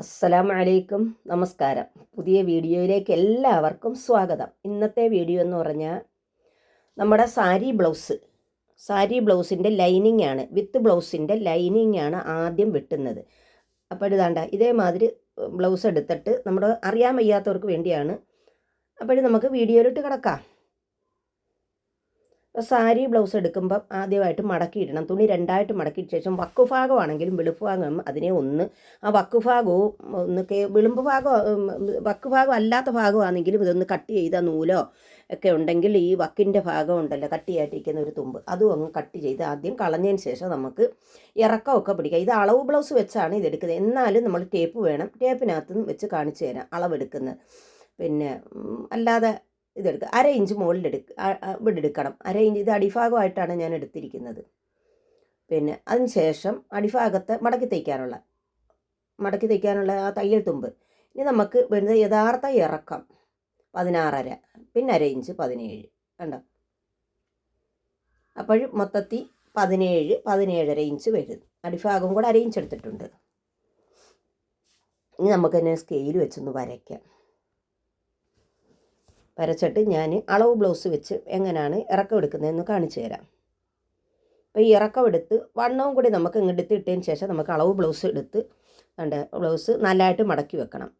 അസ്സലാമു അലൈക്കും നമസ്കാരം. പുതിയ വീഡിയോയിലേക്ക് എല്ലാവർക്കും സ്വാഗതം. ഇന്നത്തെ വീഡിയോ എന്ന് പറഞ്ഞാൽ നമ്മുടെ സാരി ബ്ലൗസ്. സാരി ബ്ലൗസിന്റെ ലൈനിങ് ആണ്. വിത്ത് ബ്ലൗസിന്റെ ലൈനിങ് ആണ് ആദ്യം വെട്ടുന്നത്. അപ്പോൾ ഇതാണ്ട ഇതേമാതിരി ബ്ലൗസ് എടുത്തിട്ട് നമ്മുടെ അറിയാൻ വയ്യാത്തവർക്ക് വേണ്ടിയാണ്. അപ്പോൾ നമുക്ക് വീഡിയോയിലിട്ട് കിടക്കാം. സാരി ബ്ലൗസ് എടുക്കുമ്പം ആദ്യമായിട്ട് മടക്കിയിടണം. തുണി രണ്ടായിട്ട് മടക്കിയിട്ട് ശേഷം വക്കുഭാഗമാണെങ്കിലും ഭാഗമാണെങ്കിലും വെളുപ്പ് ഭാഗം അതിനെ ഒന്ന് ആ വക്കുഭാഗവും ഒന്ന് വിളുമ്പ് ഭാഗം വക്കുഭാഗം ഭാഗം അല്ലാത്ത ഭാഗമാണെങ്കിലും ഇതൊന്ന് കട്ട് ചെയ്ത നൂലോ ഒക്കെ ഉണ്ടെങ്കിൽ ഈ വക്കിന്റെ ഭാഗം ഉണ്ടല്ലോ കട്ടിയായിട്ടിരിക്കുന്ന ഒരു തുമ്പ്. അതും അങ്ങ് കട്ട് ചെയ്ത് ആദ്യം കളഞ്ഞതിന് ശേഷം നമുക്ക് ഇറക്കമൊക്കെ പിടിക്കാം. ഇത് അളവ് ബ്ലൗസ് വെച്ചാണ് ഇതെടുക്കുന്നത് എന്നാലും നമ്മൾ ടേപ്പ് വേണം. ടേപ്പിനകത്ത് വെച്ച് കാണിച്ചു തരാം അളവെടുക്കുന്നത്. പിന്നെ അല്ലാതെ ഇതെടുക്കുക അര ഇഞ്ച് മുകളിൽ എടുക്ക ഇവിടെ എടുക്കണം അര ഇഞ്ച് ഇത് അടിഭാഗമായിട്ടാണ് ഞാൻ എടുത്തിരിക്കുന്നത്. പിന്നെ അതിന് ശേഷം അടിഭാഗത്ത് മടക്കി തയ്ക്കാനുള്ള മടക്കി തയ്ക്കാനുള്ള ആ തയ്യൽ തുമ്പ്. ഇനി നമുക്ക് വരുന്നത് യഥാർത്ഥ ഇറക്കം പതിനാറര പിന്നെ അര ഇഞ്ച് പതിനേഴ് കണ്ടോ? അപ്പോൾ മൊത്തത്തിൽ പതിനേഴ് പതിനേഴര ഇഞ്ച് വരും. അടിഭാഗം കൂടെ അര ഇഞ്ച് എടുത്തിട്ടുണ്ട്. ഇനി നമുക്ക് തന്നെ സ്കെയിൽ വെച്ചൊന്ന് വരയ്ക്കാം. വരച്ചിട്ട് ഞാൻ അളവ് ബ്ലൗസ് വെച്ച് എങ്ങനെയാണ് ഇറക്കം എടുക്കുന്നതെന്ന് കാണിച്ചു തരാം. അപ്പോൾ ഈ ഇറക്കം എടുത്ത് വണ്ണവും കൂടി നമുക്ക് ഇങ്ങോട്ട് ഇട്ടതിന് ശേഷം നമുക്ക് അളവ് ബ്ലൗസ് എടുത്ത് കണ്ട് ബ്ലൗസ് നാലായിട്ട് മടക്കി വെക്കണം.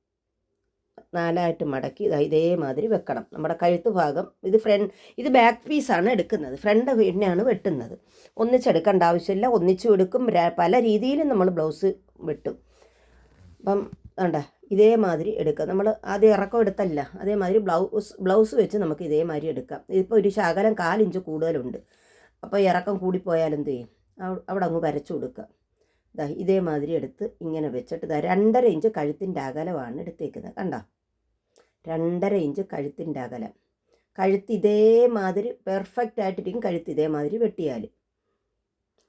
നാലായിട്ട് മടക്കി ഇതാ ഇതേമാതിരി വെക്കണം. നമ്മുടെ കഴുത്ത് ഭാഗം ഇത് ഫ്രണ്ട് ഇത് ബാക്ക് പീസാണ് എടുക്കുന്നത്. ഫ്രണ്ട് പിന്നെയാണ് വെട്ടുന്നത്. ഒന്നിച്ചെടുക്കേണ്ട ആവശ്യമില്ല. ഒന്നിച്ചു എടുക്കും. പല രീതിയിലും നമ്മൾ ബ്ലൗസ് വെട്ടും. അപ്പം വേണ്ട ഇതേമാതിരി എടുക്കുക നമ്മൾ ആദ്യം ഇറക്കം എടുത്തല്ല അതേമാതിരി ബ്ലൗസ് ബ്ലൗസ് വെച്ച് നമുക്ക് ഇതേമാതിരി എടുക്കാം. ഇതിപ്പോൾ ഒരു ശകലം കാലിഞ്ച് കൂടുതലുണ്ട്. അപ്പോൾ ഇറക്കം കൂടിപ്പോയാൽ എന്ത് ചെയ്യും? അവിടെ അങ്ങ് വരച്ചു കൊടുക്കുക. ഇതാ ഇതേമാതിരി എടുത്ത് ഇങ്ങനെ വെച്ചിട്ട് ഇതാ രണ്ടര ഇഞ്ച് കഴുത്തിന്റെ അകലമാണ് എടുത്തേക്കുന്നത്. കണ്ടോ? രണ്ടര ഇഞ്ച് കഴുത്തിന്റെ അകലം. കഴുത്ത് ഇതേമാതിരി പെർഫെക്റ്റ് ആയിട്ടിരിക്കും. കഴുത്ത് ഇതേമാതിരി വെട്ടിയാൽ.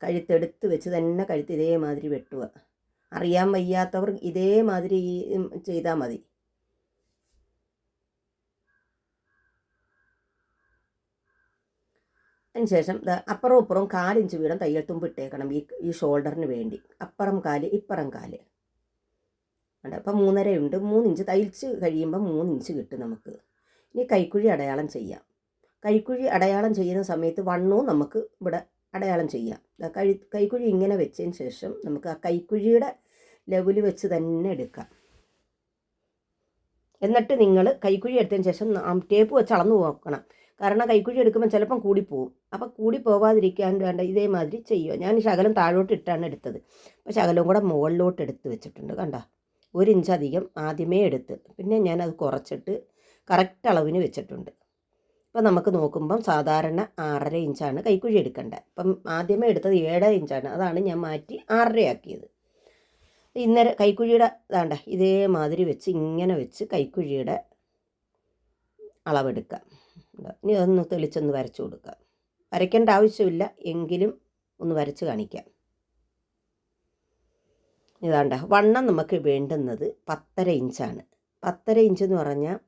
കഴുത്തെടുത്ത് വെച്ച് തന്നെ കഴുത്ത് ഇതേമാതിരി വെട്ടുക. അറിയാൻ വയ്യാത്തവർ ഇതേമാതിരി ചെയ്താൽ മതി. അതിനുശേഷം അപ്പുറവും ഇപ്പുറവും കാലിഞ്ച് വീതം തയ്യൽ തുമ്പ് ഇട്ടേക്കണം ഈ ഈ ഷോൾഡറിന് വേണ്ടി. അപ്പുറം കാൽ ഇപ്പുറം കാൽ. ഉണ്ട് അപ്പം മൂന്നര ഉണ്ട് മൂന്നിഞ്ച് തയ്ച്ച് കഴിയുമ്പോൾ മൂന്നിഞ്ച് കിട്ടും നമുക്ക്. ഇനി കൈക്കുഴി അടയാളം ചെയ്യാം. കൈക്കുഴി അടയാളം ചെയ്യുന്ന സമയത്ത് വണ്ണവും നമുക്ക് ഇവിടെ അടയാളം ചെയ്യാം. കഴി കൈക്കുഴി ഇങ്ങനെ വെച്ചതിന് ശേഷം നമുക്ക് ആ കൈക്കുഴിയുടെ ലെവൽ വെച്ച് തന്നെ എടുക്കാം. എന്നിട്ട് നിങ്ങൾ കൈക്കുഴി എടുത്തതിന് ശേഷം ടേപ്പ് വെച്ച് അളന്ന് നോക്കണം കാരണം കൈക്കുഴി എടുക്കുമ്പോൾ ചിലപ്പം കൂടിപ്പോവും അപ്പോൾ കൂടി പോവാതിരിക്കാൻ വേണ്ട ഇതേമാതിരി ചെയ്യുക. ഞാൻ ശകലം താഴോട്ട് ഇട്ടാണ് എടുത്തത്. അപ്പോൾ ശകലം കൂടെ മുകളിലോട്ട് എടുത്ത് വെച്ചിട്ടുണ്ട് കണ്ട? ഒരു ഇഞ്ച് അധികം ആദ്യമേ എടുത്ത്. പിന്നെ ഞാനത് കുറച്ചിട്ട് കറക്റ്റ് അളവിന് വെച്ചിട്ടുണ്ട്. ഇപ്പം നമുക്ക് നോക്കുമ്പം സാധാരണ ആറര ഇഞ്ചാണ് കൈക്കുഴി എടുക്കേണ്ടത് അപ്പം ആദ്യമേ എടുത്തത് ഏഴര ഇഞ്ചാണ്. അതാണ് ഞാൻ മാറ്റി ആറരയാക്കിയത്. ഇന്നലെ കൈക്കുഴിയുടെ ഇതാണ്ട ഇതേമാതിരി വെച്ച് ഇങ്ങനെ വെച്ച് കൈക്കുഴിയുടെ അളവെടുക്കാം. ഇനി അതൊന്ന് തെളിച്ചൊന്ന് വരച്ചു കൊടുക്കാം വരയ്ക്കേണ്ട ആവശ്യമില്ല. എങ്കിലും ഒന്ന് വരച്ച് കാണിക്കാം. ഇതാണ്ട വണ്ണം നമുക്ക് വേണ്ടുന്നത് പത്തര ഇഞ്ചാണ്. പത്തര ഇഞ്ച് എന്ന് പറഞ്ഞാൽ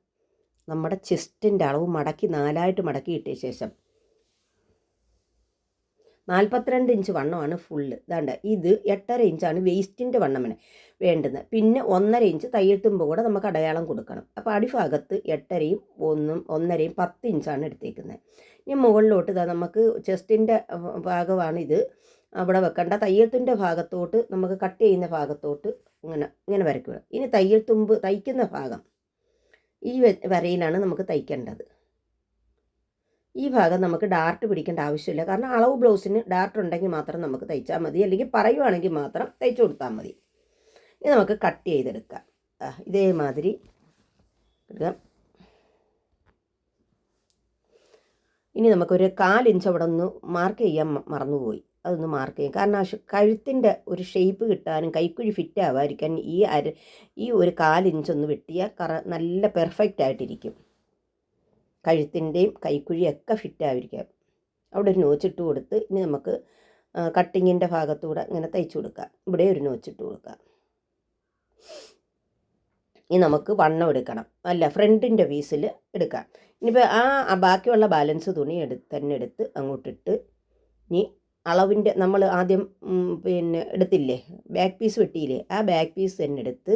നമ്മുടെ ചെസ്റ്റിന്റെ അളവ് മടക്കി നാലായിട്ട് മടക്കി ഇട്ട ശേഷം. നാൽപ്പത്തിരണ്ട് ഇഞ്ച് വണ്ണമാണ് ഫുള്ള് ഇതാണ്ട് ഇത് എട്ടര ഇഞ്ചാണ് വേസ്റ്റിന്റെ വണ്ണമിന് വേണ്ടുന്നത്. പിന്നെ ഒന്നര ഇഞ്ച് തയ്യെത്തുമ്പോൾ തുമ്പ് കൂടെ നമുക്ക് അടയാളം കൊടുക്കണം. അപ്പോൾ അടിഭാഗത്ത് എട്ടരയും ഒന്നും ഒന്നരയും പത്ത് ഇഞ്ചാണ് എടുത്തേക്കുന്നത്. ഇനി മുകളിലോട്ട് ഇതാ നമുക്ക് ചെസ്റ്റിന്റെ ഭാഗമാണ് ഇത്. അവിടെ വെക്കേണ്ട. തയ്യൽത്തിന്റെ ഭാഗത്തോട്ട് നമുക്ക് കട്ട് ചെയ്യുന്ന ഭാഗത്തോട്ട് ഇങ്ങനെ ഇങ്ങനെ വരയ്ക്കുക. ഇനി തയ്യൽ തുമ്പ് തയ്ക്കുന്ന ഭാഗം. ഈ വരയിലാണ് നമുക്ക് തയ്ക്കേണ്ടത്. ഈ ഭാഗം നമുക്ക് ഡാർട്ട് പിടിക്കേണ്ട ആവശ്യമില്ല. കാരണം അളവ് ബ്ലൗസിന് ഡാർട്ട് ഉണ്ടെങ്കിൽ മാത്രം നമുക്ക് തയ്ച്ചാൽ മതി. അല്ലെങ്കിൽ പറയുവാണെങ്കിൽ മാത്രം തയ്ച്ചു കൊടുത്താൽ മതി. ഇനി നമുക്ക് കട്ട് ചെയ്തെടുക്കാം. ഇതേമാതിരി. ഇനി നമുക്കൊരു കാലിഞ്ച് അവിടെ ഒന്ന് മാർക്ക് ചെയ്യാൻ മറന്നുപോയി. അതൊന്ന് മാർക്ക് ചെയ്യും. കാരണം ആ കഴുത്തിന്റെ ഒരു ഷേപ്പ് കിട്ടാനും കൈക്കുഴി ഫിറ്റ് ആവാതിരിക്കാൻ ഈ അര ഈ ഒരു കാലിഞ്ച് ഒന്ന് വെട്ടിയാൽ കറ നല്ല പെർഫെക്റ്റ് ആയിട്ടിരിക്കും. കഴുത്തിന്റെയും കൈക്കുഴിയൊക്കെ ഫിറ്റ് ആയിരിക്കാം അവിടെ ഒരു നോച്ചിട്ട് കൊടുത്ത് ഇനി നമുക്ക് കട്ടിങ്ങിന്റെ ഭാഗത്തൂടെ ഇങ്ങനെ തയ്ച്ചു കൊടുക്കാം. ഇവിടെ ഒരു നോച്ചിട്ട് കൊടുക്കാം. ഇനി നമുക്ക് വണ്ണം എടുക്കണം. അല്ല ഫ്രണ്ടിന്റെ പീസിൽ എടുക്കാം. ഇനിയിപ്പോൾ ആ ബാക്കിയുള്ള ബാലൻസ് തുണി എടുത്ത് തന്നെ എടുത്ത് അങ്ങോട്ടിട്ട് ഇനി അളവിന്റെ നമ്മൾ ആദ്യം പിന്നെ എടുത്തില്ലേ? ബാക്ക് പീസ് വെട്ടിയില്ലേ? ആ ബാക്ക് പീസ് തന്നെ എടുത്ത്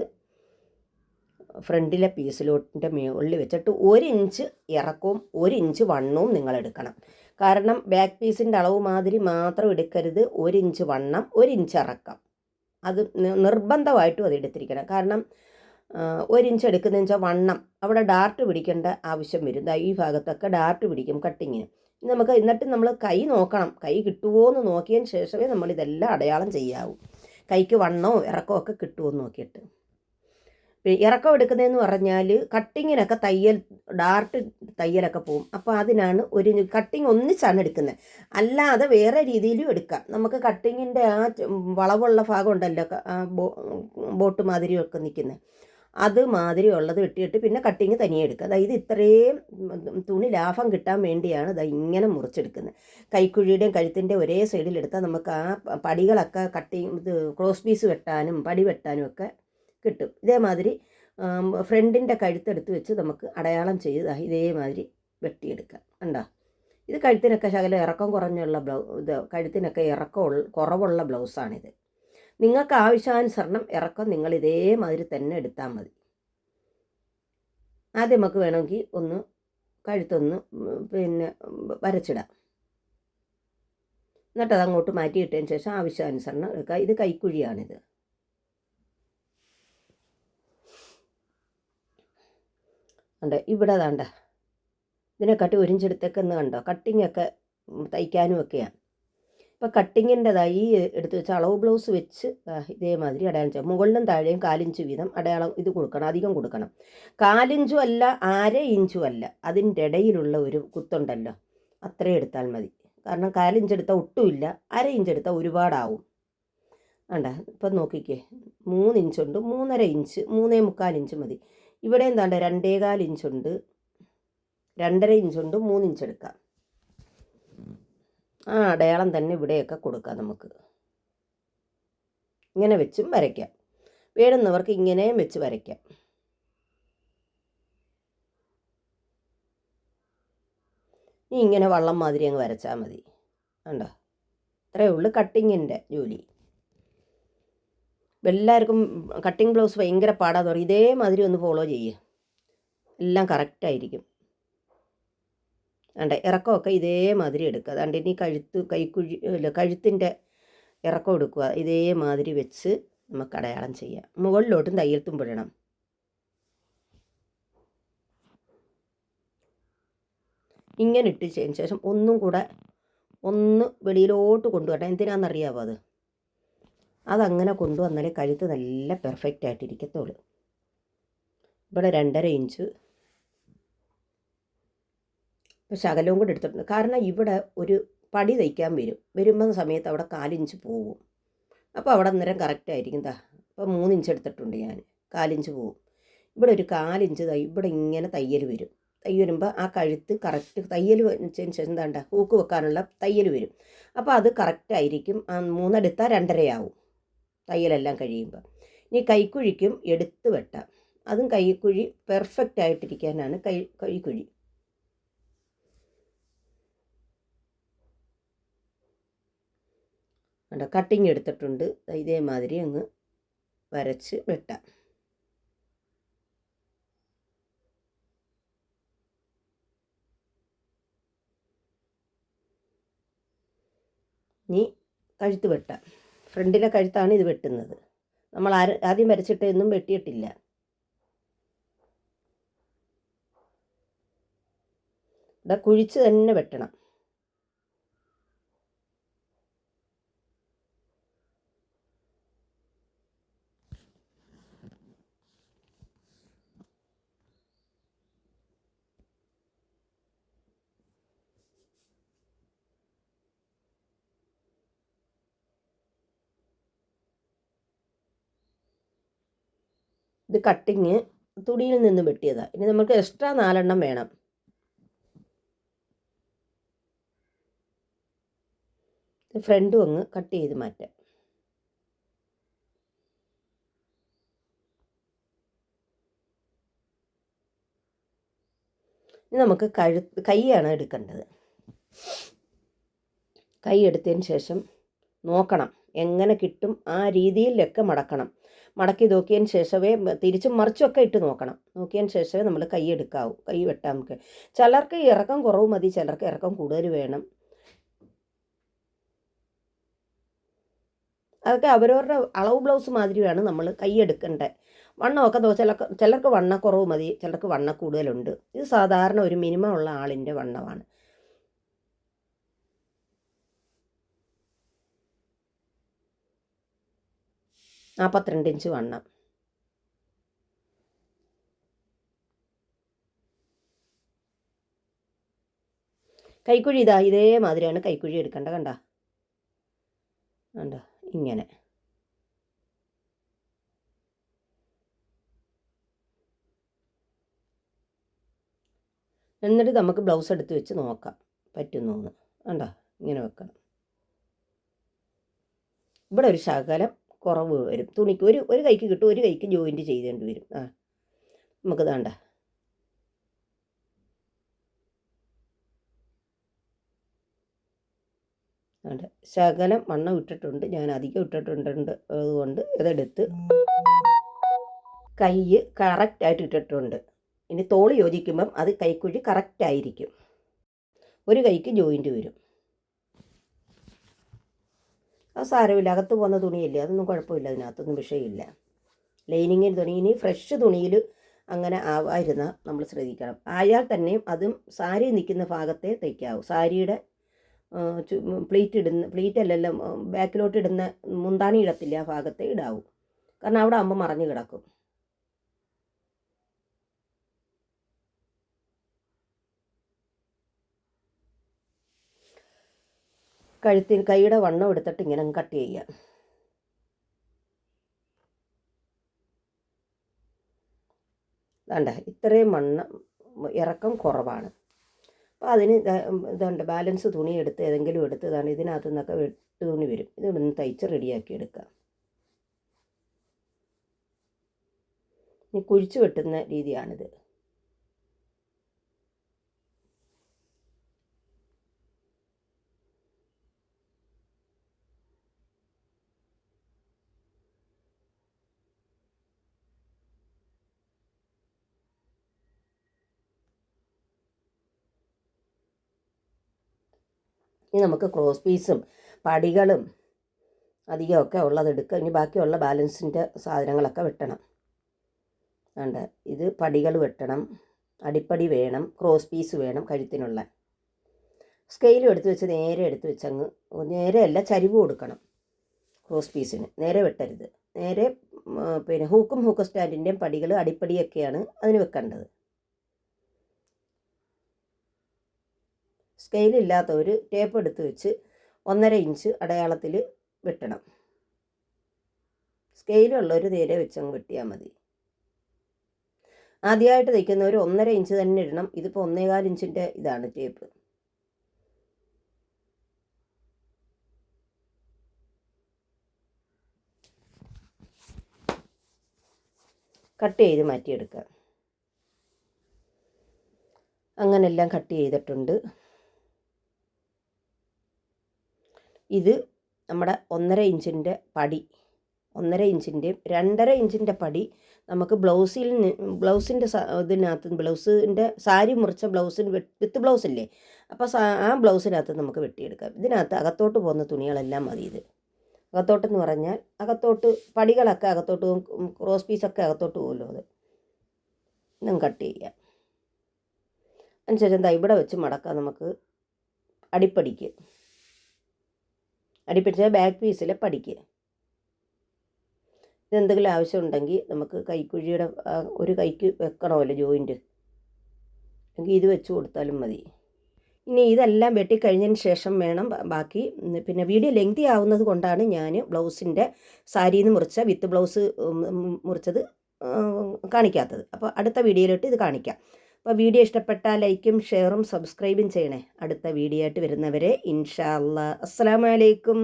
ഫ്രണ്ടിലെ പീസിലോട്ടിന്റെ മുകളിൽ വെച്ചിട്ട് ഒരു ഇഞ്ച് ഇറക്കവും ഒരു ഇഞ്ച് വണ്ണവും നിങ്ങൾ എടുക്കണം. കാരണം ബാക്ക് പീസിന്റെ അളവ് മാതിരി മാത്രം എടുക്കരുത്. ഒരു ഇഞ്ച് വണ്ണം ഒരു ഇഞ്ച് ഇറക്കം. അത് നിർബന്ധമായിട്ടും അത് എടുത്തിരിക്കണം. കാരണം ഒരു ഇഞ്ച് എടുക്കുന്നതെന്ന് വെച്ചാൽ വണ്ണം. അവിടെ ഡാർട്ട് പിടിക്കേണ്ട ആവശ്യം വരും. ഈ ഭാഗത്തൊക്കെ ഡാർട്ട് പിടിക്കും കട്ടിങ്ങിന് നമുക്ക് എന്നിട്ട് നമ്മൾ കൈ നോക്കണം. കൈ കിട്ടുമോ എന്ന് നോക്കിയതിന് ശേഷമേ നമ്മൾ ഇതെല്ലാം അടയാളം ചെയ്യാവൂ. കൈക്ക് വണ്ണോ ഇറക്കമോ ഒക്കെ കിട്ടുമോ എന്ന് നോക്കിയിട്ട് ഇറക്കം എടുക്കുന്നതെന്ന് പറഞ്ഞാൽ കട്ടിങ്ങിനൊക്കെ തയ്യൽ ഡാർട്ട് തയ്യലൊക്കെ പോവും. അപ്പോൾ അതിനാണ് ഒരു കട്ടിങ് ഒന്നിച്ചാണ് എടുക്കുന്നത് അല്ലാതെ വേറെ രീതിയിലും എടുക്കാം. നമുക്ക് കട്ടിങ്ങിന്റെ ആ വളവുള്ള ഭാഗം ഉണ്ടല്ലോ ബോട്ട് മാതിരിയൊക്കെ നിൽക്കുന്നത് അത് മാതിരി ഉള്ളത് വെട്ടിയിട്ട് പിന്നെ കട്ടിങ് തനിയെ എടുക്കുക. അതായത് ഇത്രയും തുണി ലാഭം കിട്ടാൻ വേണ്ടിയാണ് ഇത് ഇങ്ങനെ മുറിച്ചെടുക്കുന്നത്. കൈക്കുഴിയുടെയും കഴുത്തിന്റെ ഒരേ സൈഡിലെടുത്താൽ നമുക്ക് ആ പടികളൊക്കെ കട്ടിങ് ഇത് ക്രോസ് പീസ് വെട്ടാനും പടി വെട്ടാനും ഒക്കെ കിട്ടും. ഇതേമാതിരി ഫ്രണ്ടിന്റെ കഴുത്തെടുത്ത് വെച്ച് നമുക്ക് അടയാളം ചെയ്ത് ഇതേമാതിരി വെട്ടിയെടുക്കാം. കണ്ടോ? ഇത് കഴുത്തിനൊക്കെ ശകലം ഇറക്കം കുറഞ്ഞുള്ള ബ്ലൗ ഇത് കഴുത്തിനൊക്കെ ഇറക്കമുള്ള കുറവുള്ള ബ്ലൗസാണിത് നിങ്ങൾക്ക് ആവശ്യാനുസരണം ഇറക്കം നിങ്ങൾ ഇതേമാതിരി തന്നെ എടുത്താൽ മതി. ആദ്യം നമുക്ക് വേണമെങ്കിൽ ഒന്ന് കഴുത്തൊന്ന് പിന്നെ വരച്ചിടാം. എന്നിട്ട് അതങ്ങോട്ട് മാറ്റിയിട്ടതിന് ശേഷം ആവശ്യാനുസരണം എടുക്കുക. ഇത് കൈക്കുഴിയാണിത്. ഉണ്ട് ഇവിടെ അതാണ്ട ഇതിനെ കട്ടി ഒരിഞ്ചെടുത്തേക്കെന്ന് കണ്ടോ? കട്ടിങ്ങൊക്കെ തയ്ക്കാനും ഒക്കെയാണ്. ഇപ്പോൾ കട്ടിങ്ങിന്റെതായി എടുത്ത് വെച്ച അളവ് ബ്ലൗസ് വെച്ച് ഇതേമാതിരി അടയാളം ചെയ്യാം. മുകളിലും താഴെയും കാലിഞ്ച് വീതം അടയാളം ഇത് കൊടുക്കണം അധികം കൊടുക്കണം. കാലിഞ്ചും അല്ല അര ഇഞ്ചും അല്ല അതിന്റെ ഇടയിലുള്ള ഒരു കുത്തുണ്ടല്ലോ അത്രയും എടുത്താൽ മതി. കാരണം കാലിഞ്ച് എടുത്താൽ ഒട്ടുമില്ല അര ഇഞ്ച് എടുത്താൽ ഒരുപാടാവും. വേണ്ട ഇപ്പം നോക്കിക്കേ മൂന്ന് ഇഞ്ചുണ്ട് മൂന്നര ഇഞ്ച് മൂന്നേ മുക്കാൽ ഇഞ്ച് മതി. ഇവിടെ എന്താണ്ട് രണ്ടേകാൽ ഇഞ്ചുണ്ട് രണ്ടര ഇഞ്ചുണ്ട് മൂന്ന് ഇഞ്ച് എടുക്കാം. ആ അടയാളം തന്നെ ഇവിടെയൊക്കെ കൊടുക്കാം നമുക്ക്. ഇങ്ങനെ വെച്ചും വരയ്ക്കാം. വേണ്ടുന്നവർക്ക് ഇങ്ങനെയും വെച്ച് വരയ്ക്കാം. ഇനി ഇങ്ങനെ വള്ളം മാതിരി അങ്ങ് വരച്ചാൽ മതി. കണ്ടോ? ഇത്രയേ ഉള്ളൂ കട്ടിങ്ങിന്റെ ജോലി. എല്ലാവർക്കും കട്ടിങ് ബ്ലൗസ് ഭയങ്കര പറയും. ഇതേമാതിരി ഒന്ന് ഫോളോ ചെയ്യുക എല്ലാം കറക്റ്റായിരിക്കും. അണ്ട ഇറക്കമൊക്കെ ഇതേമാതിരി എടുക്കുക. അതുകൊണ്ട് ഇനി കഴുത്ത് കൈക്കുഴി അല്ല കഴുത്തിന്റെ ഇറക്കം എടുക്കുക. ഇതേമാതിരി വെച്ച് നമുക്ക് അടയാളം ചെയ്യാം. മുകളിലോട്ടും തയ്യൽ തുമ്പിടണം ഇങ്ങനെ ഇട്ട് ചെയ്തതിന് ശേഷം ഒന്നും കൂടെ ഒന്ന് വെളിയിലോട്ട് കൊണ്ടുവരണം എന്തിനാണെന്നറിയാവോ അത്? അതങ്ങനെ കൊണ്ടുവന്നാലേ കഴുത്ത് നല്ല പെർഫെക്റ്റ് ആയിട്ടിരിക്കത്തുള്ളൂ ഇവിടെ രണ്ടര ഇഞ്ച് ഇപ്പോൾ ശകലവും കൂടെ എടുത്തിട്ടുണ്ട്. കാരണം ഇവിടെ ഒരു പടി തയ്ക്കാൻ വരും. വരുമ്പോൾ സമയത്ത് അവിടെ കാലിഞ്ച് പോവും. അപ്പോൾ അവിടെ അന്നേരം കറക്റ്റ് ആയിരിക്കും. ദാ അപ്പോൾ മൂന്നിഞ്ച് എടുത്തിട്ടുണ്ട് ഞാൻ. കാലിഞ്ച് പോവും. ഇവിടെ ഒരു കാലിഞ്ച് തൈ ഇവിടെ ഇങ്ങനെ തയ്യൽ വരും. തയ്യൽ വരുമ്പോൾ ആ കഴുത്ത് കറക്റ്റ് തയ്യൽ വെച്ചതിന് ശേഷം എന്താണ്ട ഹൂക്ക് വെക്കാനുള്ള തയ്യൽ വരും. അപ്പോൾ അത് കറക്റ്റ് ആയിരിക്കും. മൂന്നെടുത്താൽ രണ്ടരയാവും. തയ്യലെല്ലാം കഴിയുമ്പോൾ ഇനി കൈക്കുഴിക്കും എടുത്ത് വെട്ടാം. അതും കൈക്കുഴി പെർഫെക്റ്റ് ആയിട്ടിരിക്കാനാണ് കൈ കൈക്കുഴി. കണ്ടോ? കട്ടിങ് എടുത്തിട്ടുണ്ട്. ഇതേമാതിരി അങ്ങ് വരച്ച് വെട്ടാം. ഇനി കഴുത്ത് വെട്ടാം. ഫ്രണ്ടിലെ കഴുത്താണ് ഇത് വെട്ടുന്നത്. നമ്മൾ ആദ്യം വരച്ചിട്ടൊന്നും വെട്ടിയിട്ടില്ല. ഇവിടെ കുഴിച്ച് തന്നെ വെട്ടണം. ഇത് കട്ടിങ് തുണിയിൽ നിന്ന് വെട്ടിയതാണ് ഇനി നമുക്ക് എക്സ്ട്രാ നാലെണ്ണം വേണം. ഫ്രണ്ടും അങ്ങ് കട്ട് ചെയ്ത് മാറ്റാം. ഇനി നമുക്ക് കഴു കൈയാണ് എടുക്കേണ്ടത്. കൈ എടുത്തതിന് ശേഷം നോക്കണം. എങ്ങനെ കിട്ടും ആ രീതിയിലൊക്കെ മടക്കണം. മടക്കി നോക്കിയതിന് ശേഷമേ തിരിച്ചും മറിച്ചുമൊക്കെ ഇട്ട് നോക്കണം. നോക്കിയതിന് ശേഷമേ നമ്മൾ കൈ എടുക്കാവൂ. കൈ വെട്ടാൻ നമുക്ക് ചിലർക്ക് ഇറക്കം കുറവ് മതി ചിലർക്ക് ഇറക്കം കൂടുതൽ വേണം. അതൊക്കെ അവരവരുടെ അളവ് ബ്ലൗസ് മാതിരി വേണം നമ്മൾ കൈ എടുക്കേണ്ടത് വണ്ണമൊക്കെ ചിലർക്ക് ചില ചിലർക്ക് വണ്ണക്കുറവ് മതി ചിലർക്ക് വണ്ണ കൂടുതലുണ്ട്. ഇത് സാധാരണ ഒരു മിനിമം ഉള്ള ആളിന്റെ വണ്ണമാണ്. നാൽപ്പത്തിരണ്ട് ഇഞ്ച് വണ്ണം. കൈക്കുഴി ഇതാ ഇതേമാതിരിയാണ് കൈക്കുഴി എടുക്കേണ്ടത് കണ്ട? കണ്ട? ഇങ്ങനെ. എന്നിട്ട് നമുക്ക് ബ്ലൗസ് എടുത്ത് വെച്ച് നോക്കാം പറ്റുന്നു എന്ന് കണ്ട? ഇങ്ങനെ വെക്കണം. ഇവിടെ ഒരു ശകലം കുറവ് വരും. തുണിക്ക് ഒരു ഒരു കൈക്ക് കിട്ടും ഒരു കൈക്ക് ജോയിന്റ് ചെയ്തേണ്ടി വരും. ആ നമുക്ക് വേണ്ട വേണ്ട ശകലം മണ്ണം ഇട്ടിട്ടുണ്ട്. ഞാൻ അധികം ഇട്ടിട്ടുണ്ട് അതുകൊണ്ട് ഇതെടുത്ത് കൈ കറക്റ്റായിട്ട് ഇട്ടിട്ടുണ്ട്. ഇനി തോൾ യോജിക്കുമ്പം അത് കൈക്കുഴി കറക്റ്റായിരിക്കും ഒരു കൈക്ക് ജോയിന്റ് വരും. അത് സാരമില്ല അകത്ത് പോകുന്ന തുണിയല്ലേ? അതൊന്നും കുഴപ്പമില്ല അതിനകത്തൊന്നും വിഷയമില്ല. ലൈനിങ്ങിന്റെ തുണി ഇനി ഫ്രഷ് തുണിയിൽ അങ്ങനെ ആവായിരുന്ന നമ്മൾ ശ്രദ്ധിക്കണം. ആയാൽ തന്നെയും അതും സാരി നിൽക്കുന്ന ഭാഗത്തെ തയ്ക്കാവൂ. സാരിയുടെ പ്ലീറ്റ് ഇടുന്ന പ്ലീറ്റ് അല്ലല്ലോ ബാക്കിലോട്ട് ഇടുന്ന മുന്താണി ഇടത്തില്ല ആ ഭാഗത്തെ ഇടാവൂ. കാരണം അവിടെ ആകുമ്പോൾ മറഞ്ഞു കിടക്കും. കഴുത്തിൽ കൈയുടെ വണ്ണം എടുത്തിട്ട് ഇങ്ങനെ കട്ട് ചെയ്യുക. വേണ്ട ഇത്രയും വണ്ണം ഇറക്കം കുറവാണ്. അപ്പോൾ അതിന് ഇതുണ്ട് ബാലൻസ് തുണി എടുത്ത് ഏതെങ്കിലും എടുത്ത് ഇതാണ് ഇതിനകത്ത് നിന്നൊക്കെ വെട്ട് തുണി വരും. ഇതൊന്ന് തയ്ച്ച് റെഡിയാക്കി എടുക്കാം. ഇനി കുഴിച്ച് വെട്ടുന്ന രീതിയാണിത്. ഇനി നമുക്ക് ക്രോസ് പീസും പടികളും അധികമൊക്കെ ഉള്ളത് എടുക്കുക ഇനി ബാക്കിയുള്ള ബാലൻസിന്റെ സാധനങ്ങളൊക്കെ വെട്ടണം. വേണ്ട ഇത് പടികൾ വെട്ടണം. അടിപ്പടി വേണം. ക്രോസ് പീസ് വേണം കഴുത്തിനുള്ള. സ്കെയിലും എടുത്ത് വെച്ച് നേരെ എടുത്ത് വെച്ച് അങ്ങ് നേരെ അല്ല ചരിവ് കൊടുക്കണം ക്രോസ് പീസിന്. നേരെ വെട്ടരുത്. നേരെ പിന്നെ ഹൂക്കും ഹൂക്ക് സ്റ്റാൻഡിന്റെയും പടികൾ അടിപ്പടിയൊക്കെയാണ് അതിന് വെക്കേണ്ടത്. സ്കെയിലില്ലാത്തവർ ടേപ്പ് എടുത്ത് വെച്ച് ഒന്നര ഇഞ്ച് അടയാളത്തിൽ വെട്ടണം. സ്കെയിലുള്ളവർ നേരെ വെച്ചങ്ങ് വെട്ടിയാൽ മതി. ആദ്യമായിട്ട് തയ്ക്കുന്നവർ ഒന്നര ഇഞ്ച് തന്നെ ഇടണം. ഇതിപ്പോൾ ഒന്നേകാൽ ഇഞ്ചിന്റെ ഇതാണ് ടേപ്പ്. കട്ട് ചെയ്ത് മാറ്റിയെടുക്കുക അങ്ങനെല്ലാം കട്ട് ചെയ്തിട്ടുണ്ട്. ഇത് നമ്മുടെ ഒന്നര ഇഞ്ചിന്റെ പടി. ഒന്നര ഇഞ്ചിന്റെയും രണ്ടര ഇഞ്ചിന്റെ പടി നമുക്ക് ബ്ലൗസിൽ ബ്ലൗസിന്റെ ഇതിനകത്ത് ബ്ലൗസിന്റെ സാരി മുറിച്ച ബ്ലൗസിന് വിത്ത് ബ്ലൗസ് ഇല്ലേ അപ്പോൾ ആ ബ്ലൗസിനകത്ത് നമുക്ക് വെട്ടിയെടുക്കാം. ഇതിനകത്ത് അകത്തോട്ട് പോകുന്ന തുണികളെല്ലാം മതി ഇത്. അകത്തോട്ടെന്ന് പറഞ്ഞാൽ അകത്തോട്ട് പടികളൊക്കെ അകത്തോട്ട് ക്രോസ് പീസൊക്കെ അകത്തോട്ട് പോകുമല്ലോ അത്. ഇതും കട്ട് ചെയ്യാം. അതിനുശേഷം എന്താ ഇവിടെ വെച്ച് മടക്കാം നമുക്ക് അടിപ്പടിക്ക്. അടിപ്പിച്ച ബാക്ക് പീസിൽ പഠിക്കുക ഇതെന്തെങ്കിലും ആവശ്യമുണ്ടെങ്കിൽ നമുക്ക് കൈക്കുഴിയുടെ ഒരു കൈക്ക് വെക്കണമല്ലോ ജോയിന്റ് എങ്കിൽ ഇത് വെച്ച് കൊടുത്താലും മതി. ഇനി ഇതെല്ലാം വെട്ടിക്കഴിഞ്ഞതിന് ശേഷം വേണം ബാക്കി പിന്നെ വീഡിയോ ലെങ്തി ആവുന്നത് കൊണ്ടാണ് ഞാൻ ബ്ലൗസിന്റെ സാരിയിൽ നിന്ന് മുറിച്ച വിത്ത് ബ്ലൗസ് മുറിച്ചത് കാണിക്കാത്തത്. അപ്പോൾ അടുത്ത വീഡിയോയിലിട്ട് ഇത് കാണിക്കാം. അപ്പോൾ വീഡിയോ ഇഷ്ടപ്പെട്ടാൽ ലൈക്കും ഷെയറും സബ്സ്ക്രൈബും ചെയ്യണേ. അടുത്ത വീഡിയോ ആയിട്ട് വരുന്നവരെ ഇൻഷാ അസ്സാം വലൈക്കും